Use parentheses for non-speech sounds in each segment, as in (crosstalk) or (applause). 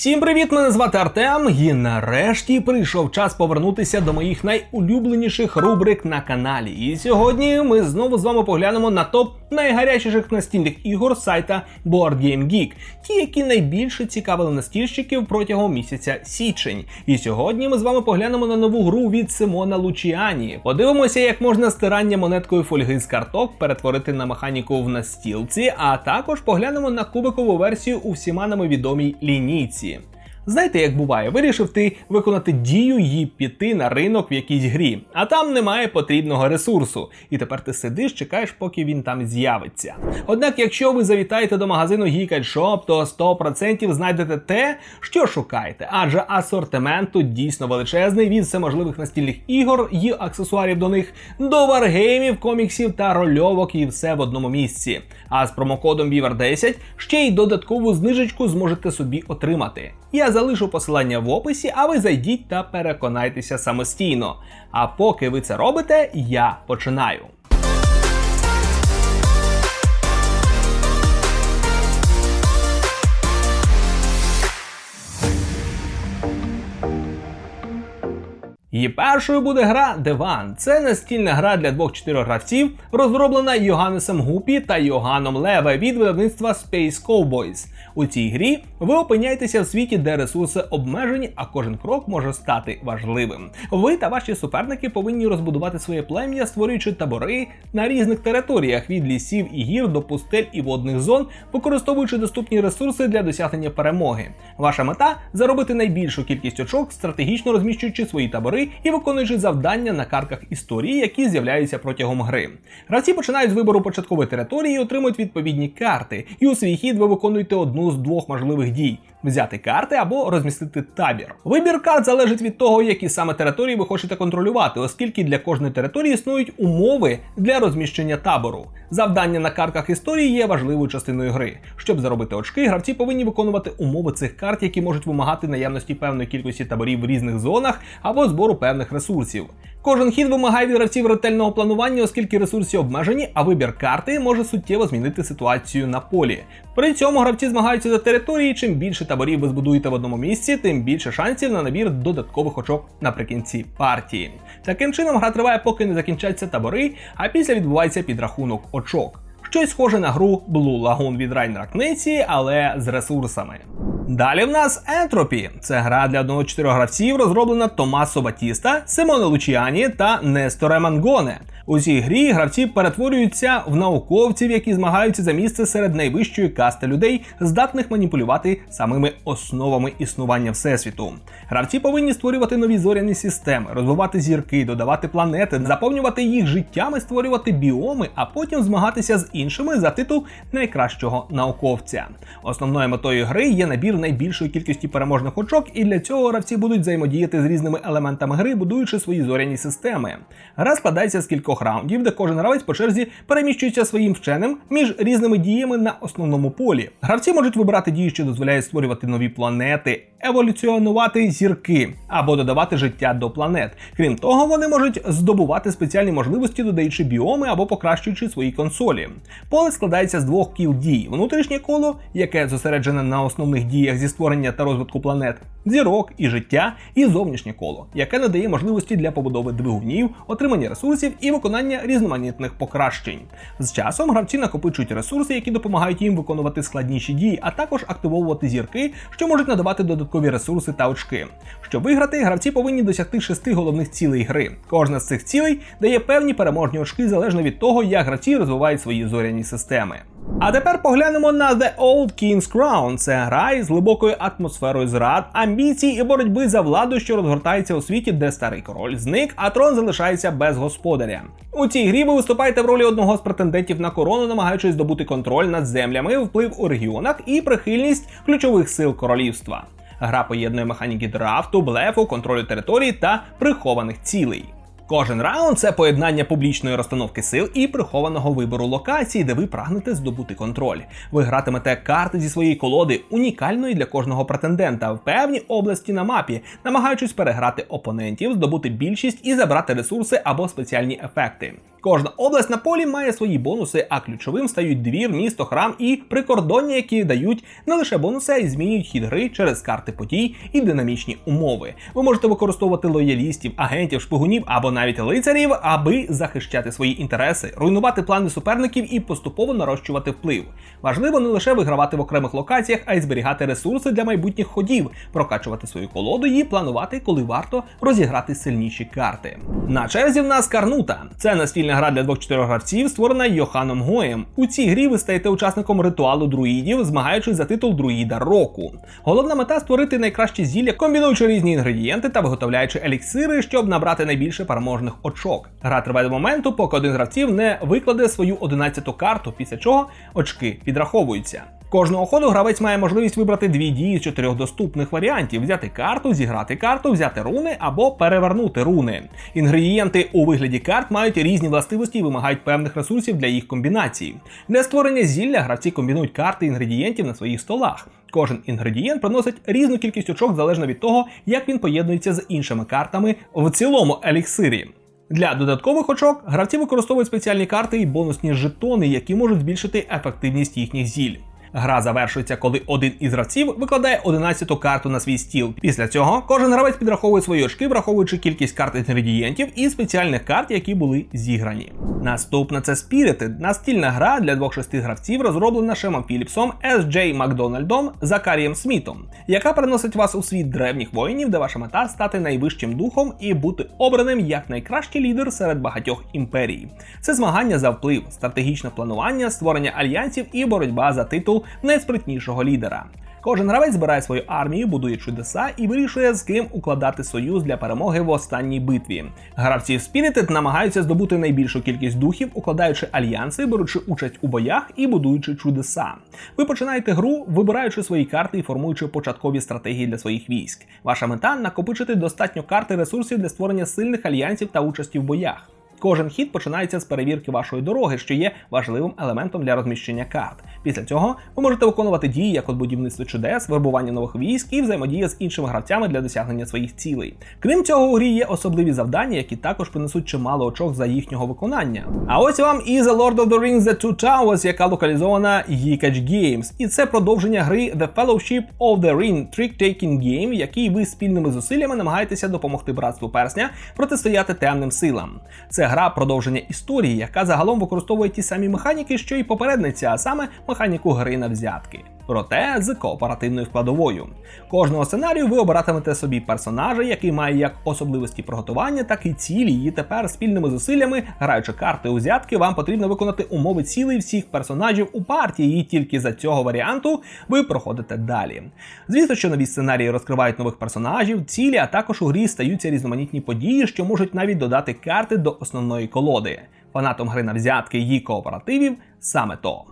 Всім привіт! Мене звати Артем. І нарешті прийшов час повернутися до моїх найулюбленіших рубрик на каналі. І сьогодні ми знову з вами поглянемо на топ найгарячіших настільних ігор сайта BoardGameGeek, ті, які найбільше цікавили настільщиків протягом місяця січень. І сьогодні ми з вами поглянемо на нову гру від Симона Лучіані. Подивимося, як можна стирання монеткою фольги з карток перетворити на механіку в настілці, а також поглянемо на кубикову версію у всіма нами відомій лінійці. Знаєте, як буває, вирішив ти виконати дію і піти на ринок в якійсь грі, а там немає потрібного ресурсу. І тепер ти сидиш, чекаєш, поки він там з'явиться. Однак, якщо ви завітаєте до магазину Geek то 100% знайдете те, що шукаєте, адже асортимент тут дійсно величезний від всеможливих настільних ігор і аксесуарів до них до варгеймів, коміксів та рольовок і все в одному місці. А з промокодом BIVER10 ще й додаткову знижечку зможете собі отримати. Я залишу посилання в описі, а ви зайдіть та переконайтеся самостійно. А поки ви це робите, я починаю. І першою буде гра Деван. Це настільна гра для двох-чотирьох гравців, розроблена Йоганнесом Гупі та Йоганом Леве від видавництва Space Cowboys. У цій грі ви опиняєтеся в світі, де ресурси обмежені, а кожен крок може стати важливим. Ви та ваші суперники повинні розбудувати своє плем'я, створюючи табори на різних територіях від лісів і гір до пустель і водних зон, використовуючи доступні ресурси для досягнення перемоги. Ваша мета заробити найбільшу кількість очок, стратегічно розміщуючи свої табори і виконуючи завдання на картках історії, які з'являються протягом гри. Гравці починають з вибору початкової території і отримують відповідні карти. І у свій хід ви виконуєте одну з двох можливих дій: взяти карти або розмістити табір. Вибір карт залежить від того, які саме території ви хочете контролювати, оскільки для кожної території існують умови для розміщення табору. Завдання на картках історії є важливою частиною гри. Щоб заробити очки, гравці повинні виконувати умови цих карт, які можуть вимагати наявності певної кількості таборів в різних зонах або збору певних ресурсів. Кожен хід вимагає від гравців ретельного планування, оскільки ресурси обмежені, а вибір карти може суттєво змінити ситуацію на полі. При цьому гравці змагаються за території. Чим більше таборів ви збудуєте в одному місці, тим більше шансів на набір додаткових очок наприкінці партії. Таким чином, гра триває, поки не закінчаться табори, а після відбувається підрахунок очок. Щось схоже на гру Blue Lagoon від Райнера Кнеці, але з ресурсами. Далі в нас Entropy. Це гра для 1-4 гравців, розроблена Томасо Батіста, Симоне Лучіані та Несторе Мангоне. У цій грі гравці перетворюються в науковців, які змагаються за місце серед найвищої касти людей, здатних маніпулювати самими основами існування всесвіту. Гравці повинні створювати нові зоряні системи, розвивати зірки, додавати планети, заповнювати їх життями, створювати біоми, а потім змагатися з іншими за титул найкращого науковця. Основною метою гри є набір найбільшої кількості переможних очок, і для цього гравці будуть взаємодіяти з різними елементами гри, будуючи свої зоряні системи. Гра складається з кількох раундів, де кожен гравець по черзі переміщується своїм вченим між різними діями на основному полі. Гравці можуть вибирати дії, що дозволяють створювати нові планети, еволюціонувати зірки або додавати життя до планет. Крім того, вони можуть здобувати спеціальні можливості, додаючи біоми або покращуючи свої консолі. Поле складається з двох кіл дій: внутрішнє коло, яке зосереджене на основних діях зі створення та розвитку планет, зірок і життя, і зовнішнє коло, яке надає можливості для побудови двигунів, отримання ресурсів і виконання різноманітних покращень. З часом гравці накопичують ресурси, які допомагають їм виконувати складніші дії, а також активовувати зірки, що можуть надавати додаткові ресурси та очки. Щоб виграти, гравці повинні досягти шести головних цілей гри. Кожна з цих цілей дає певні переможні очки залежно від того, як гравці розвивають свої зоряні системи. А тепер поглянемо на The Old King's Crown. Це гра із глибокою атмосферою зрад, амбіцій і боротьби за владу, що розгортається у світі, де старий король зник, а трон залишається без господаря. У цій грі ви виступаєте в ролі одного з претендентів на корону, намагаючись здобути контроль над землями, вплив у регіонах і прихильність ключових сил королівства. Гра поєднує механіки драфту, блефу, контролю території та прихованих цілей. Кожен раунд це поєднання публічної розстановки сил і прихованого вибору локації, де ви прагнете здобути контроль. Ви гратимете карти зі своєї колоди, унікальної для кожного претендента в певній області на мапі, намагаючись переграти опонентів, здобути більшість і забрати ресурси або спеціальні ефекти. Кожна область на полі має свої бонуси, а ключовим стають двір, місто, храм і прикордоння, які дають не лише бонуси, а й змінюють хід гри через карти подій і динамічні умови. Ви можете використовувати лоялістів, агентів, шпигунів або навіть лицарів, аби захищати свої інтереси, руйнувати плани суперників і поступово нарощувати вплив. Важливо не лише вигравати в окремих локаціях, а й зберігати ресурси для майбутніх ходів, прокачувати свою колоду і планувати, коли варто розіграти сильніші карти. На черзі в нас Карнута. Це настільна гра для 2-4 гравців, створена Йоханом Гоєм. У цій грі ви стаєте учасником ритуалу друїдів, змагаючись за титул друїда року. Головна мета створити найкращі зілля, комбінуючи різні інгредієнти та виготовляючи еліксири, щоб набрати найбільше переможних очок. Гра триває до моменту, поки один з гравців не викладе свою 11-ту карту, після чого очки підраховуються. Кожного ходу гравець має можливість вибрати дві дії з чотирьох доступних варіантів: взяти карту, зіграти карту, взяти руни або перевернути руни. Інгредієнти у вигляді карт мають різні властивості і вимагають певних ресурсів для їх комбінації. Для створення зілля гравці комбінують карти інгредієнтів на своїх столах. Кожен інгредієнт приносить різну кількість очок залежно від того, як він поєднується з іншими картами в цілому еліксирі. Для додаткових очок гравці використовують спеціальні карти і бонусні жетони, які можуть збільшити ефективність їхніх зіль. Гра завершується, коли один із гравців викладає 11-ту карту на свій стіл. Після цього кожен гравець підраховує свої очки, враховуючи кількість карт інгредієнтів і спеціальних карт, які були зіграні. Наступна це Spirited, настільна гра для двох-шести гравців, розроблена Шемом Філіпсом, С. Джей Макдональдом, Закарієм Смітом, яка переносить вас у світ древніх воїнів, де ваша мета стати найвищим духом і бути обраним як найкращий лідер серед багатьох імперій. Це змагання за вплив, стратегічне планування, створення альянсів і боротьба за титул найспритнішого лідера. Кожен гравець збирає свою армію, будує чудеса і вирішує, з ким укладати союз для перемоги в останній битві. Гравці в Spirited намагаються здобути найбільшу кількість духів, укладаючи альянси, беручи участь у боях і будуючи чудеса. Ви починаєте гру, вибираючи свої карти і формуючи початкові стратегії для своїх військ. Ваша мета накопичити достатньо карти ресурсів для створення сильних альянсів та участі в боях. Кожен хід починається з перевірки вашої дороги, що є важливим елементом для розміщення карт. Після цього ви можете виконувати дії, як от будівництво чудес, вербування нових військ і взаємодія з іншими гравцями для досягнення своїх цілей. Крім цього, у грі є особливі завдання, які також принесуть чимало очок за їхнього виконання. А ось вам і The Lord of the Rings The Two Towers, яка локалізована Yikach Games. І це продовження гри The Fellowship of the Ring Trick-Taking Game, який ви спільними зусиллями намагаєтеся допомогти братству персня протистояти темним силам. Це гра продовження історії, яка загалом використовує ті самі механіки, що й попередниця, а саме механіку гри на взятки. Проте з кооперативною складовою. Кожного сценарію ви обиратимете собі персонажа, який має як особливості приготування, так і цілі. І тепер спільними зусиллями, граючи карти у взятки, вам потрібно виконати умови цілей всіх персонажів у партії, і тільки за цього варіанту ви проходите далі. Звісно, що нові сценарії розкривають нових персонажів, цілі, а також у грі стаються різноманітні події, що можуть навіть додати карти до основної колоди. Фанатом гри на взятки її кооперативів саме то.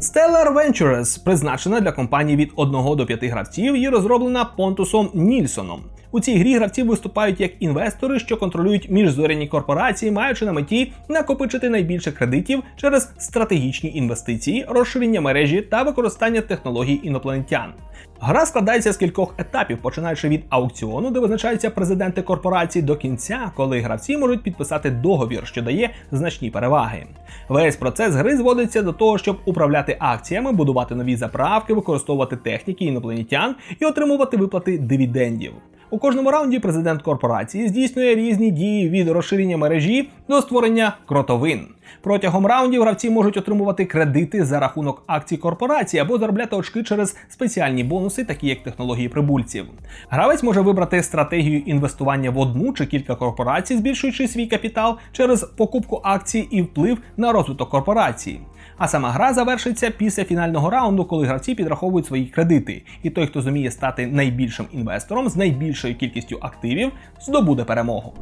Stellar Ventures призначена для компаній від 1 до 5 гравців і розроблена Понтусом Нільсоном. У цій грі гравці виступають як інвестори, що контролюють міжзоряні корпорації, маючи на меті накопичити найбільше кредитів через стратегічні інвестиції, розширення мережі та використання технологій інопланетян. Гра складається з кількох етапів, починаючи від аукціону, де визначаються президенти корпорацій, до кінця, коли гравці можуть підписати договір, що дає значні переваги. Весь процес гри зводиться до того, щоб управляти акціями, будувати нові заправки, використовувати техніки інопланетян і отримувати виплати дивідендів. У кожному раунді президент корпорації здійснює різні дії від розширення мережі до створення кротовин. Протягом раундів гравці можуть отримувати кредити за рахунок акцій корпорації або заробляти очки через спеціальні бонуси, такі як технології прибульців. Гравець може вибрати стратегію інвестування в одну чи кілька корпорацій, збільшуючи свій капітал через покупку акцій і вплив на розвиток корпорації. А сама гра завершиться після фінального раунду, коли гравці підраховують свої кредити. І той, хто зуміє стати найбільшим інвестором з найбільшою кількістю активів, здобуде перемогу.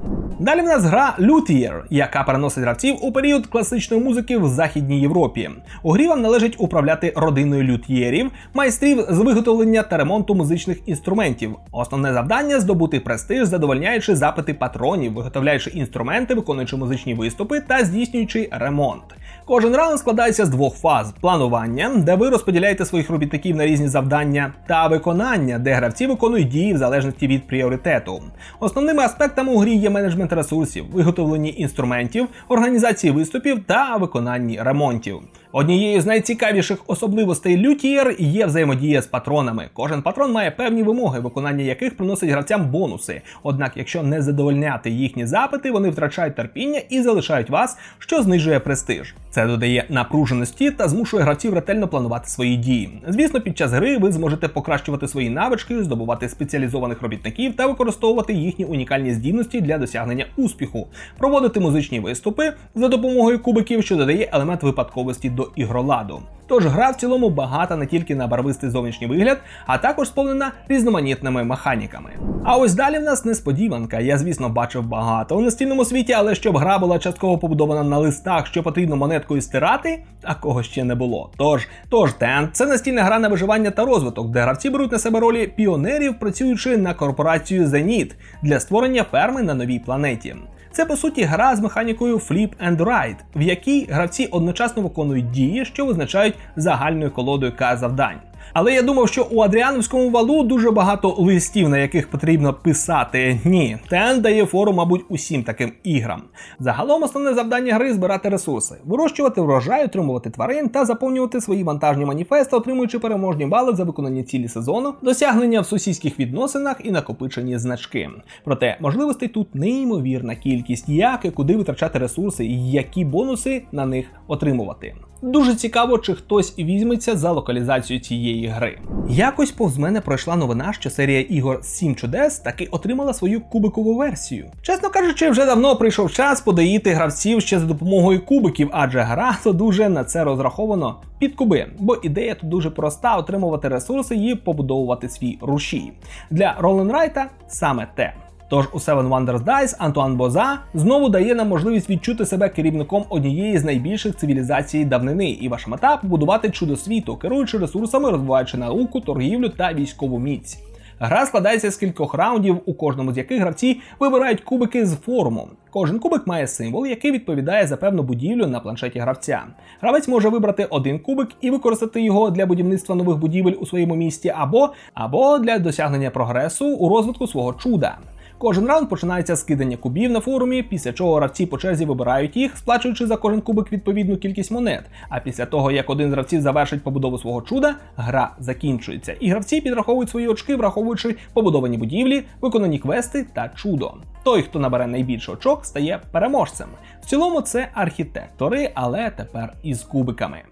Далі в нас гра Luthier, яка переносить гравців у період класичної музики в Західній Європі. У грі вам належить управляти родиною лют'єрів, майстрів з виготовлення та ремонту музичних інструментів. Основне завдання здобути престиж, задовольняючи запити патронів, виготовляючи інструменти, виконуючи музичні виступи та здійснюючи ремонт. Кожен раунд складається з двох фаз: планування, де ви розподіляєте своїх робітників на різні завдання, та виконання, де гравці виконують дії в залежності від пріоритету. Основними аспектами у грі є менеджмент ресурсів, виготовлення інструментів, організації виступів та виконанні ремонтів. Однією з найцікавіших особливостей лютієр є взаємодія з патронами. Кожен патрон має певні вимоги, виконання яких приносить гравцям бонуси. Однак, якщо не задовольняти їхні запити, вони втрачають терпіння і залишають вас, що знижує престиж. Це додає напруженості та змушує гравців ретельно планувати свої дії. Звісно, під час гри ви зможете покращувати свої навички, здобувати спеціалізованих робітників та використовувати їхні унікальні здібності для досягнення успіху, проводити музичні виступи за допомогою кубиків, що додає елемент випадковості до ігроладу. Тож гра в цілому багата не тільки на барвистий зовнішній вигляд, а також сповнена різноманітними механіками. А ось далі в нас несподіванка. Я, звісно, бачив багато у настільному світі, але щоб гра була частково побудована на листах, що потрібно монеткою стирати, такого ще не було. Тож, тож Тент це настільна гра на виживання та розвиток, де гравці беруть на себе ролі піонерів, працюючи на корпорацію Зеніт для створення ферми на новій планеті. Це по суті гра з механікою Flip and Ride, в якій гравці одночасно виконують дії, що визначають загальною колодою К завдань. Але я думав, що у Адріановському валу дуже багато листів, на яких потрібно писати. Ні, Тен дає фору, мабуть, усім таким іграм. Загалом основне завдання гри збирати ресурси, вирощувати врожай, отримувати тварин та заповнювати свої вантажні маніфести, отримуючи переможні бали за виконані цілі сезону, досягнення в сусідських відносинах і накопичені значки. Проте можливостей тут неймовірна кількість, як і куди витрачати ресурси і які бонуси на них отримувати. Дуже цікаво, чи хтось візьметься за локалізацію цієї гри. Якось повз мене пройшла новина, що серія ігор Сім чудес таки отримала свою кубикову версію. Чесно кажучи, вже давно прийшов час подоїти гравців ще за допомогою кубиків, адже гра (laughs) то дуже на це розраховано під куби, бо ідея тут дуже проста: отримувати ресурси і побудовувати свій рушій. Для Ролленрайта саме те. Тож у Seven Wonders Dice Антуан Боза знову дає нам можливість відчути себе керівником однієї з найбільших цивілізацій давнини, і ваша мета побудувати чудо світу, керуючи ресурсами, розвиваючи науку, торгівлю та військову міць. Гра складається з кількох раундів, у кожному з яких гравці вибирають кубики з форумом. Кожен кубик має символ, який відповідає за певну будівлю на планшеті гравця. Гравець може вибрати один кубик і використати його для будівництва нових будівель у своєму місті, або, або для досягнення прогресу у розвитку свого чуда. Кожен раунд починається з кидання кубів на форумі, після чого гравці по черзі вибирають їх, сплачуючи за кожен кубик відповідну кількість монет. А після того, як один з гравців завершить побудову свого чуда, гра закінчується. І гравці підраховують свої очки, враховуючи побудовані будівлі, виконані квести та чудо. Той, хто набере найбільше очок, стає переможцем. В цілому це архітектори, але тепер із кубиками.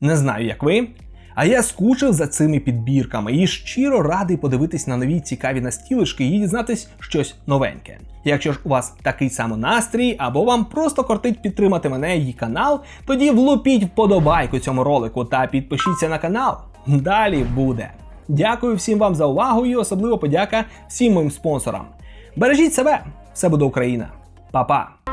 Не знаю, як ви. А я скучив за цими підбірками і щиро радий подивитись на нові цікаві настілишки і дізнатись щось новеньке. Якщо ж у вас такий самий настрій, або вам просто кортить підтримати мене і канал, тоді влупіть вподобайку цьому ролику та підпишіться на канал. Далі буде. Дякую всім вам за увагу і особливо подяка всім моїм спонсорам. Бережіть себе, все буде Україна. Па-па!